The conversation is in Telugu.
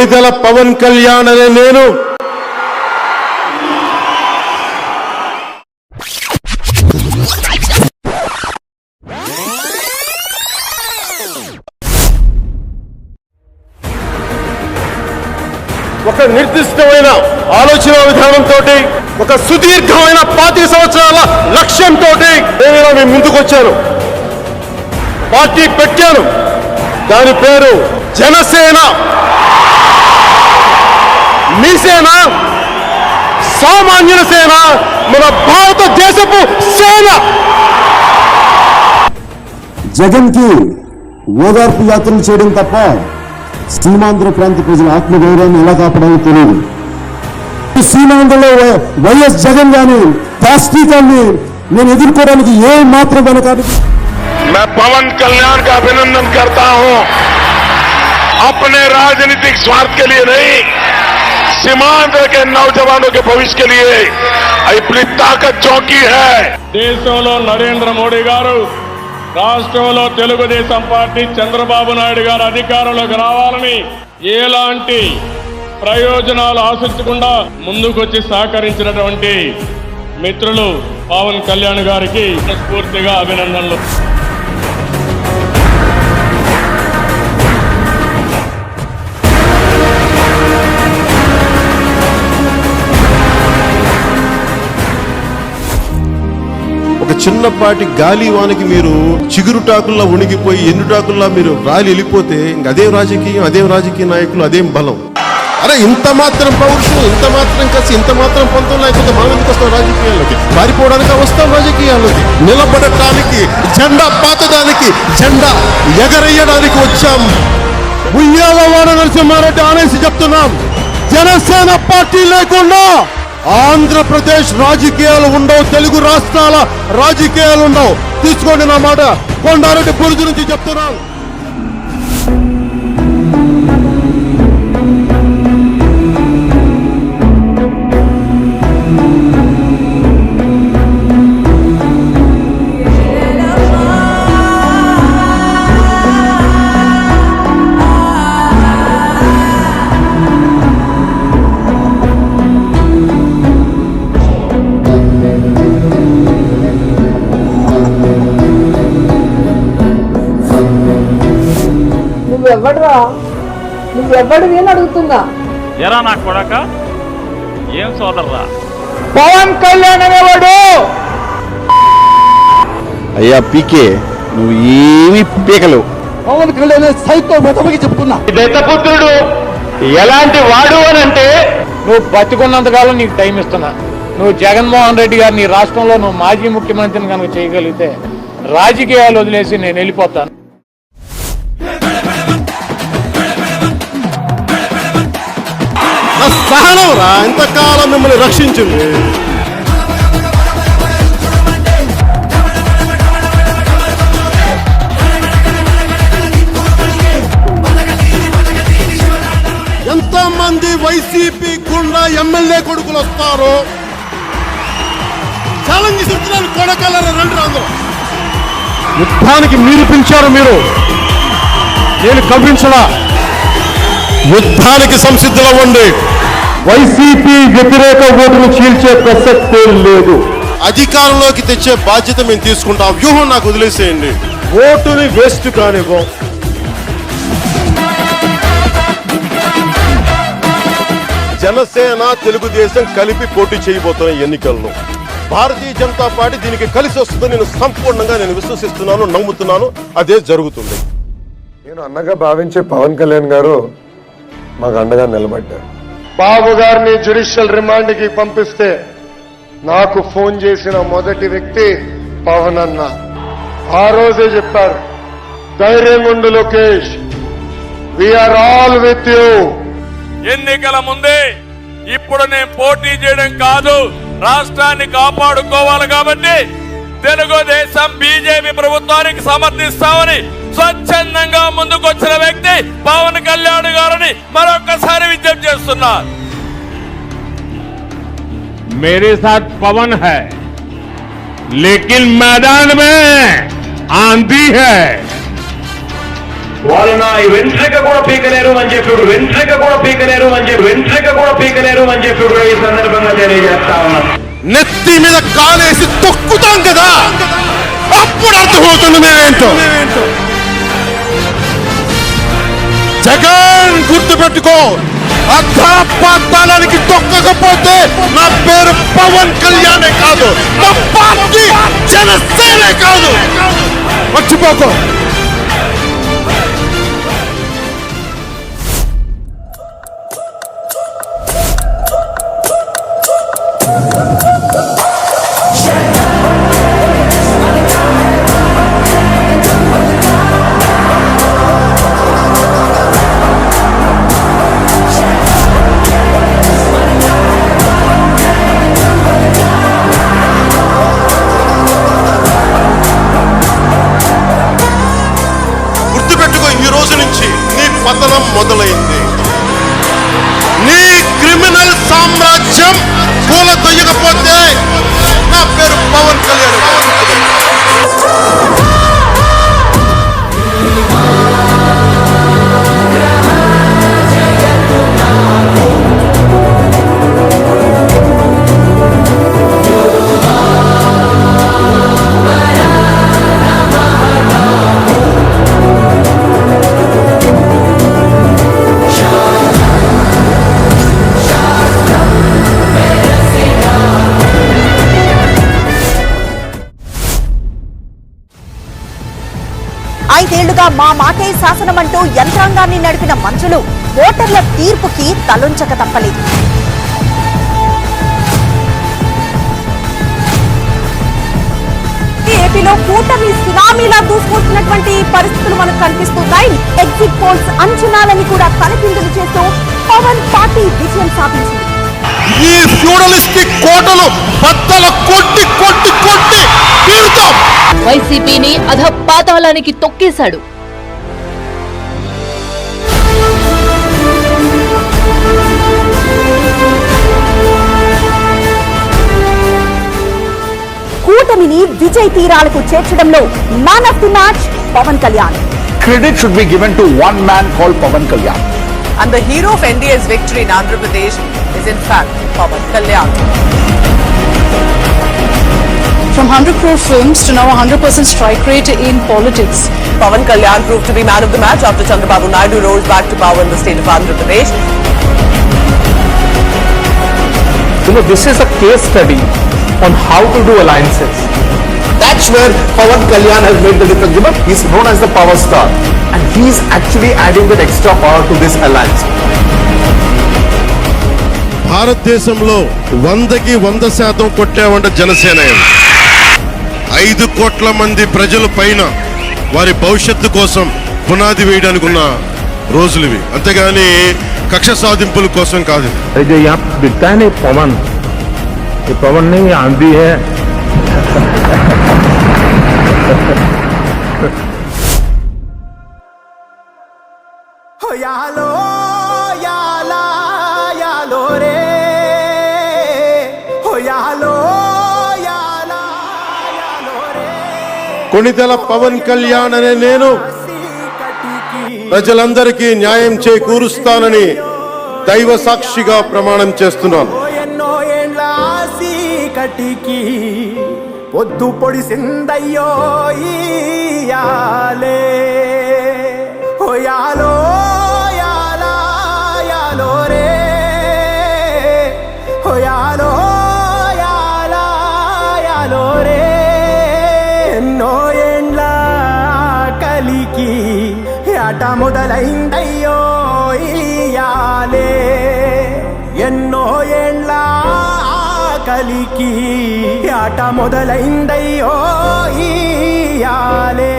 కొణిదెల పవన్ కళ్యాణ్ అనే నేను. ఒక నిర్దిష్టమైన ఆలోచన విధానంతో ఒక సుదీర్ఘమైన పాతి సంవత్సరాల లక్ష్యంతో నేను ముందుకొచ్చాను. ముందుకు పార్టీ పెట్టాను. దాని పేరు జనసేన మీ సేన సామాన్యుల సేన మన భారతదేశపు సేన జగన్ కి ఓదార్పు యాత్రలు చేయడం తప్ప సీమాంధ్ర ప్రాంత ప్రజల ఆత్మగౌరవాన్ని ఎలా కాపాడాలో తెలియదు సీమాంధ్రలో వై- వైఎస్ జగన్ గాని దాష్టీకాన్ని నేను ఎదుర్కోవడానికి ఏ మాత్రం వెనకాడి मैं पवन कल्याण का अभिनंदन करता हूं अपने राजनीतिक स्वार्थ के लिए नहीं सीमांध्र के नौजवानों के भविष्य के लिए अपनी ताकत चौकी है దేశంలో నరేంద్ర మోడీ గారు రాష్ట్రంలో తెలుగుదేశం పార్టీ చంద్రబాబు నాయుడు గారు అధికారంలోకి రావాలని ఎలాంటి ప్రయోజనాలు ఆశించకుండా ముందుకొచ్చి సహకరించినటువంటి మిత్రులు పవన్ కళ్యాణ్ గారికి స్ఫూర్తిగా అభినందనలు చిన్నపాటి గాలి వానికి మీరు చిగురుటాకుల్లా ఉణిగిపోయి ఎన్నుటాకుల్లా మీరు రాలి వెళ్ళిపోతే అదే రాజకీయం అదే రాజకీయ నాయకులు అదేం బలం. అరే ఇంత మాత్రం పౌరుషం ఇంత మాత్రం కసి ఇంత మాత్రం పంతం లేకపోతే మనం ఎందుకు వస్తాం రాజకీయాల్లోకి? పారిపోవడానికి వస్తాం రాజకీయాల్లోకి? నిలబడటానికి జెండా పాతడానికి జెండా ఎగరేయడానికి వచ్చాం. ఉయ్యాల వాడ నరసింహారెడ్డి అనేసి చెప్తున్నాం. జనసేన పార్టీ లేకుండా ఆంధ్రప్రదేశ్ రాజకీయాలు ఉండవు తెలుగు రాష్ట్రాల రాజకీయాలు ఉండవు. తీసుకోండి నా మాట. కొండారెడ్డి బురుజు నుంచి చెప్తున్నాను. నువ్వెవడరా నువ్వెవడివి అని అడుగుతున్నా? ఎరా నా కొడక? ఏం సోదర్రా? పవన్ కళ్యాణ్ అనేవాడు! అయ్యా పీకే నువ్వు ఏమీ పీకలేవు. పవన్ కళ్యాణ్ సైకో మెతమకి చెప్తున్నా దత్తపుత్రుడు ఎలాంటి వాడు అని అంటే నువ్వు బతికున్నంతకాలం నీకు టైం ఇస్తున్నా. నువ్వు జగన్మోహన్ రెడ్డి గారు నీ రాష్ట్రంలో నువ్వు మాజీ ముఖ్యమంత్రిని కనుక చేయగలిగితే రాజకీయాలు వదిలేసి నేను వెళ్ళిపోతాను. నా సహనం రా ఇంతకాలం మిమ్మల్ని రక్షించింది. ఎంతమంది వైసీపీ గుండా ఎమ్మెల్యే కొడుకులు వస్తారు. ఛాలెంజ్ చెప్తున్నాను కొడకలరా రండి అందరూ యుద్ధానికి మీరు పిలిచారు మీరు. నేను కబించలా యుద్ధానికి సంసిద్ధులవ్వండి. వైసీపీ వ్యతిరేక ఓటును చీల్చే ప్రసక్తే లేదు. అధికారంలోకి తెచ్చే బాధ్యత మేము తీసుకుంటాం. వ్యూహం నాకు వదిలేసేయండి. ఓటుని వేస్ట్ కానివ్వం. జనసేన తెలుగుదేశం కలిపి పోటీ చేయబోతున్న ఎన్నికల్లో భారతీయ జనతా పార్టీ దీనికి కలిసి వస్తుందని నేను సంపూర్ణంగా నేను విశ్వసిస్తున్నాను నమ్ముతున్నాను. అదే జరుగుతుంది. నేను అన్నగా భావించే పవన్ కళ్యాణ్ గారు మాకు అండగా నిలబడ్డారు బాబు గారిని జ్యుడిషియల్ రిమాండ్కి పంపిస్తే నాకు ఫోన్ చేసిన మొదటి వ్యక్తి పవన్ అన్న. ఆ రోజే చెప్పారు ధైర్యం ఉండు Lokesh. We're all with you ఎన్నికల ముందే ఇప్పుడు నేను పోటీ చేయడం కాదు రాష్ట్రాన్ని కాపాడుకోవాలి కాబట్టి తెలుగుదేశం బీజేపీ ప్రభుత్వానికి సమర్థిస్తామని స్వచ్ఛందంగా ముందుకొచ్చిన వ్యక్తి పవన్ కళ్యాణ్ గారిని మరొకసారి విజ్ఞప్తి చేస్తున్నా मेरे साथ पवन है लेकिन मैदान में आंधी है వాళ్ళు నా వెంట్రిక కూడా పీకలేరు అని చెప్పి వెంట్రిక కూడా పీకలేరు అని చెప్పి వెంట్రిక కూడా పీకలేరు అని చెప్పి కూడా ఈ సందర్భంగా తెలియజేస్తా ఉన్నాను నెత్తి మీద కాలేసి తొక్కుతాం కదా అప్పుడు అర్థమవుతుంది మేమేంటో జగన్ గుర్తు పెట్టుకో అర్ధపాతాళానికి తొక్కకపోతే నా పేరు పవన్ కళ్యాణే కాదు. నా పార్టీ జనసేనే కాదు. మర్చిపోకో. గుర్తుపెట్టుకో ఐదేళ్ళుగా మా మాటే శాసనమంటూ యంత్రాంగాన్ని నడిపిన మంత్రులు ఓటర్ల తీర్పుకి తలొంచక తప్పలేదు. ఏపీలో కూటమి సునామీలా దూసుకొస్తున్నటువంటి పరిస్థితులు మనకు కనిపిస్తున్నాయి. ఎగ్జిట్ పోల్స్ అంచనాలని కూడా తలకిందులు చేస్తూ పవన్ పార్టీ విజయం సాధించింది. ఈ ఫ్యూడలిస్టిక్ కోటలు బద్దల కొట్టి కొట్టి కొట్టి తీరుతాం వైసీపీని అధపాతాళానికి తొక్కేశాడు. కూటమిని విజయ్ తీరాలకు చేర్చడంలో man of the match Pawan Kalyan Credit should be given to one man called Pavan Kalyan. And the hero of NDA's victory in Andhra Pradesh is in fact Pawan Kalyan. From 100 crore films to now 100% strike rate in politics. Pawan Kalyan proved to be man of the match after Chandrababu Naidu rose back to power in the state of Andhra Pradesh. You know, this is a case study on how to do alliances. That's where Pavan Kalyan has made the difference. You know, he's known as the power star. And he's actually adding that extra power to this alliance. భారతదేశంలో వందకి వంద శాతం కొట్టావంట జనసేన ఐదు కోట్ల మంది ప్రజల పైన వారి భవిష్యత్తు కోసం పునాది వేయడానికి ఉన్న రోజులు ఇవి అంతేగాని కక్ష సాధింపుల కోసం కాదు जो यहाँ दिखता है ना ये पवन ये पवन नहीं ये आंधी है కొణితెల పవన్ కళ్యాణ్ అనే నేను ప్రజలందరికీ న్యాయం చేకూరుస్తానని దైవ సాక్షిగా ప్రమాణం చేస్తున్నాను ఎన్నో ఏండ్ల కటికి పొద్దు పొడిసిందయ్యో ఇయాలే హోయాలో యాలా యాలో రే. హోయాలో యాలా యాలో రే. ఎన్నో కలికి ఆట మొదలైందయ్యో ఇయాలే ఎన్నో ఏండ్ల ఆకలికి ఆట మొదలైందయ్యో ఇయాలే